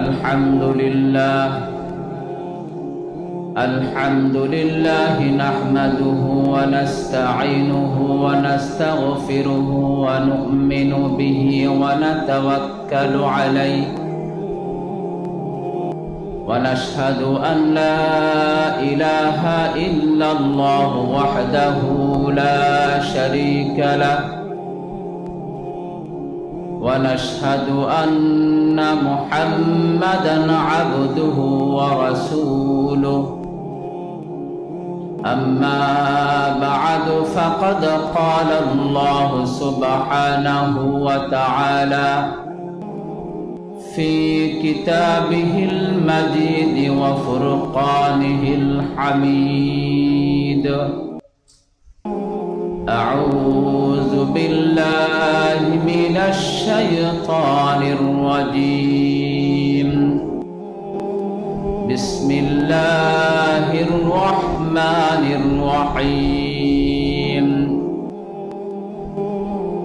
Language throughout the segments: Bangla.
الحمد لله الحمد لله نحمده ونستعينه ونستغفره ونؤمن به ونتوكل عليه ونشهد أن لا إله إلا الله وحده لا شريك له ونشهد أن محمدا عبده ورسوله. أما بعد فقد قال الله سبحانه وتعالى في كتابه المجيد وفرقانه الحميد. أعوذ بالله من الشيطان الرجيم. بسم الله الرحمن الرحيم.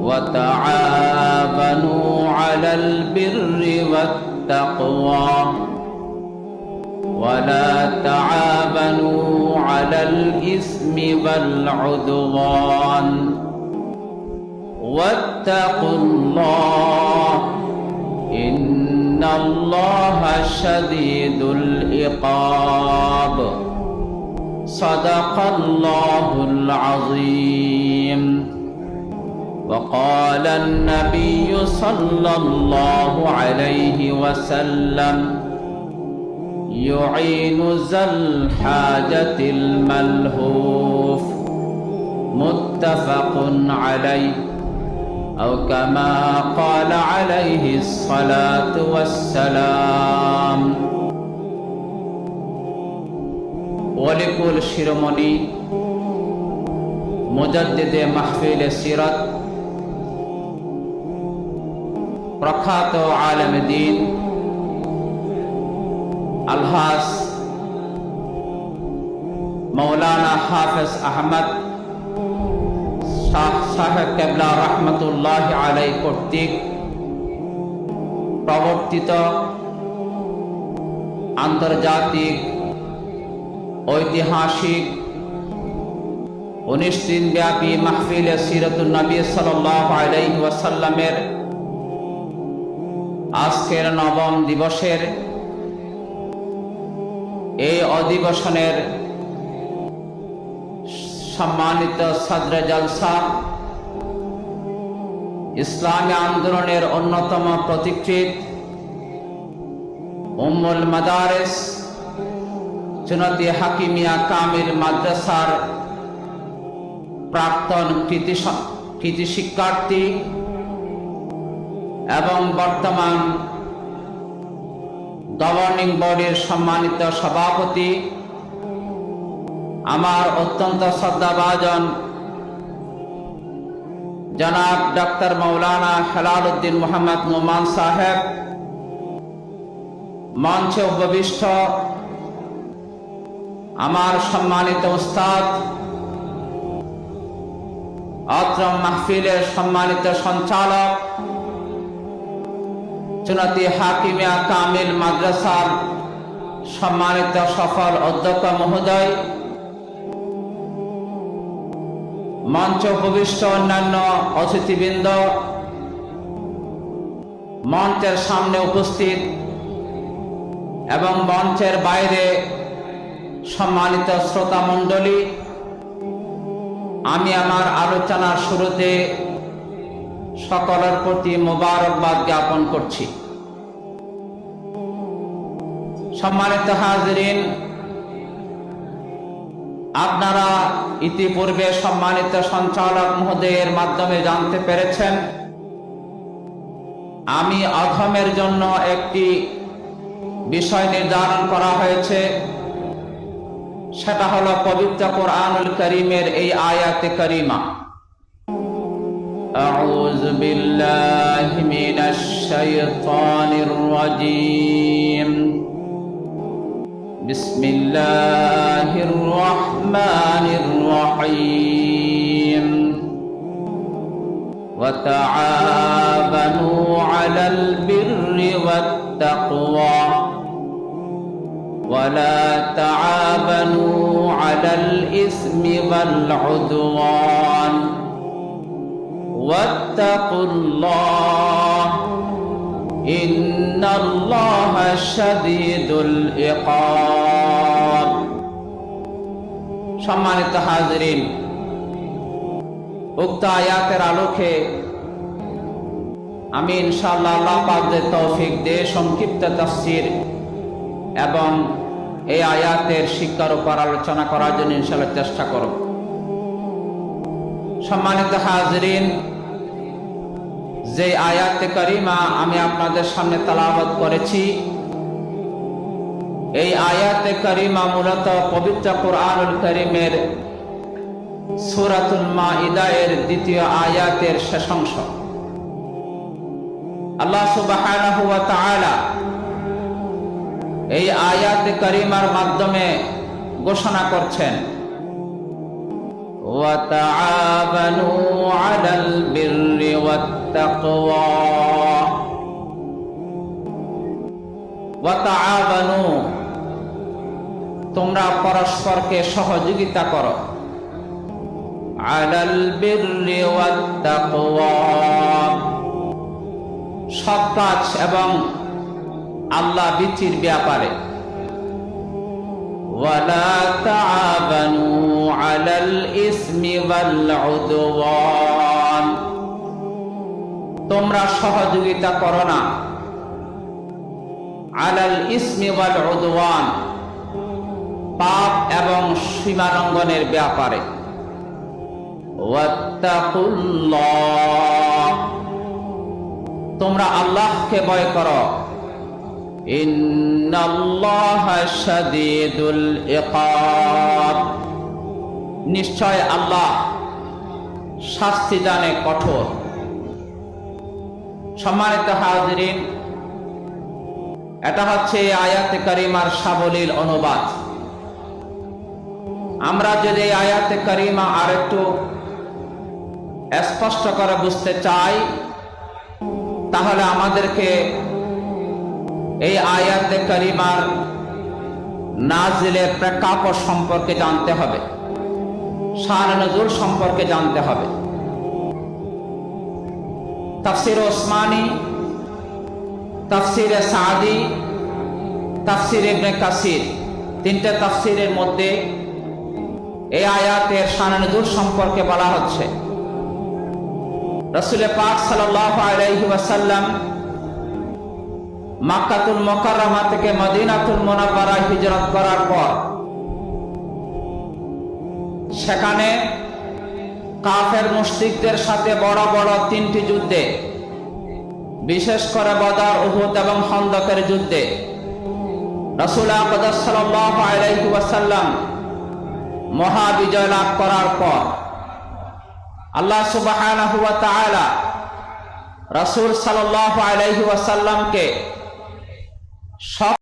وتعاونوا على البر والتقوى. ولا تعاونوا على الإثم والعدوان. واتقوا الله إن الله شديد العقاب. صدق الله العظيم. وقال النبي صلى الله عليه وسلم يعين ذا الحاجة الملهوف. متفق عليه. أو كما قال عليه الصلاة والسلام ওয়ালিকুল শিরোমণি মুজাদ্দিদে মাহফিল সিরাত প্রখ্যাত আলম দিন আলহাস মৌলানা হাফেজ আহমদ রহমতুল্লাহ আলাই কর্তৃক প্রবর্তিত আন্তর্জাতিক, ঐতিহাসিক উনিশ দিন ব্যাপী মাহফিল সিরতুল নবী সাল্লাহ আলাইহি ওয়াসাল্লামের আজকের নবম দিবসের এই অধিবেশনের সম্মানিত সদরে জলসা। ইসলামী আন্দোলনের অন্যতম প্রতিকৃত উম্মুল মাদারেস চুনতি হাকিমিয়া কামিল মাদ্রাসার প্রাক্তন কৃতি কৃতি শিক্ষার্থী এবং বর্তমান গভর্নিং বডির সম্মানিত সভাপতি আমার অত্যন্ত শ্রদ্ধাভাজন জনাব ডক্টর মৌলানা হেলাল উদ্দিন মোহাম্মদ নোমান সাহেব, মঞ্চে উপবিষ্ট আমার সম্মানিত উস্তাদ অত্রম মাহফিলের সম্মানিত সঞ্চালক, চুনতি হাকিমিয়া কামিল মাদ্রাসার সম্মানিত সফল অধ্যক্ষ মহোদয় মঞ্চ উপবিষ্ট অন্যান্য অতিথিবৃন্দ, মঞ্চের সামনে উপস্থিত এবং মঞ্চের বাইরে সম্মানিত শ্রোতা মণ্ডলী, আমি আমার আলোচনার শুরুতে সকলের প্রতি মোবারকবাদ জ্ঞাপন করছি। সম্মানিত হাজরিন আপনারা ইতিপূর্বে সম্মানিত সঞ্চালক মহোদয়ের মাধ্যমে জানতে পেরেছেন আমি অধমের জন্য একটি বিষয় নির্ধারণ করা হয়েছে সেটা হলো পবিত্র কোরআনুল করিমের এই আয়াতে করিমা أعوذ بالله من الشيطان الرجيم بسم الله الرحمن الرحيم. وتعاونوا على البر والتقوى. ولا تعاونوا على الإثم والعدوان. واتقوا الله إن الله شديد العقاب সম্মানিত হাজরিন উক্ত আয়াতের আলোকে আমি ইনশাআল্লাহ আল্লাহ পাকদের তৌফিক দিয়ে সংক্ষিপ্ত তাফসির এবং এই আয়াতের শিক্ষার উপর আলোচনা করার জন্য ইনশাআল্লাহ চেষ্টা করব সম্মানিত হাজরিন যে আয়াতে করিমা আমি আপনাদের সামনে তালাবত করেছি, এই আয়াতে করিমা মূলত পবিত্র কোরআনুল করিমের সুরাতুল মা ইদায়ের দ্বিতীয় আয়াতের শেষাংশ আল্লাহ সুবাহ এই আয়াতে করিমার মাধ্যমে ঘোষণা করছেন, ওয়া والتقوى وتعاونوا তোমরা পরস্পরকে সহযোগিতা করো আলাল বিররি ওয়াত্তাকওয়া সৎ কাজ এবং আল্লাহ বিচির ব্যাপারে ولا تعاونوا على الإثم والعدوان তোমরা সহযোগিতা করো না। আলাল ইসমি ওয়াল পাপ এবং সীমালঙ্ঘনের ব্যাপারে। তোমরা আল্লাহকে ভয় করো। নিশ্চয় আল্লাহ শাস্তি দানে কঠোর। সম্মানিত হাজিরিন, এটা হচ্ছে আয়াতে করিমার সাবলীল অনুবাদ। আমরা যদি আয়াতে করিমা আর একটু স্পষ্ট করে বুঝতে চাই, তাহলে আমাদেরকে এই আয়াতে করিমার নাজিলের প্রেক্ষাপট সম্পর্কে জানতে হবে, শান নজরুল সম্পর্কে জানতে হবে। তাফসির ওসমানী, তাফসিরে সাদি, তাফসির ইবনে কাসির, তিনটে তাফসিরের মধ্যে এই আয়াতের শান নজরুল সম্পর্কে বলা হচ্ছে। রসুল পাক সাল্লাল্লাহু আলাইহি ওয়াসাল্লাম মাক্কাতুল মকাররমা থেকে মদিনাতুল মোনাব্বারা হিজরত করার পর সেখানে কাফের মুশরিকদের সাথে বড় বড় তিনটি যুদ্ধে, বিশেষ করে বদার, উহুদ এবং খন্দকের যুদ্ধে। রাসূল আকদাস সাল্লাল্লাহু আলাইহি ওয়াসাল্লাম মহা বিজয় লাভ করার পর আল্লাহ তাআলা রাসূল সাল্লাল্লাহু আলাইহি ওয়াসাল্লামকে সব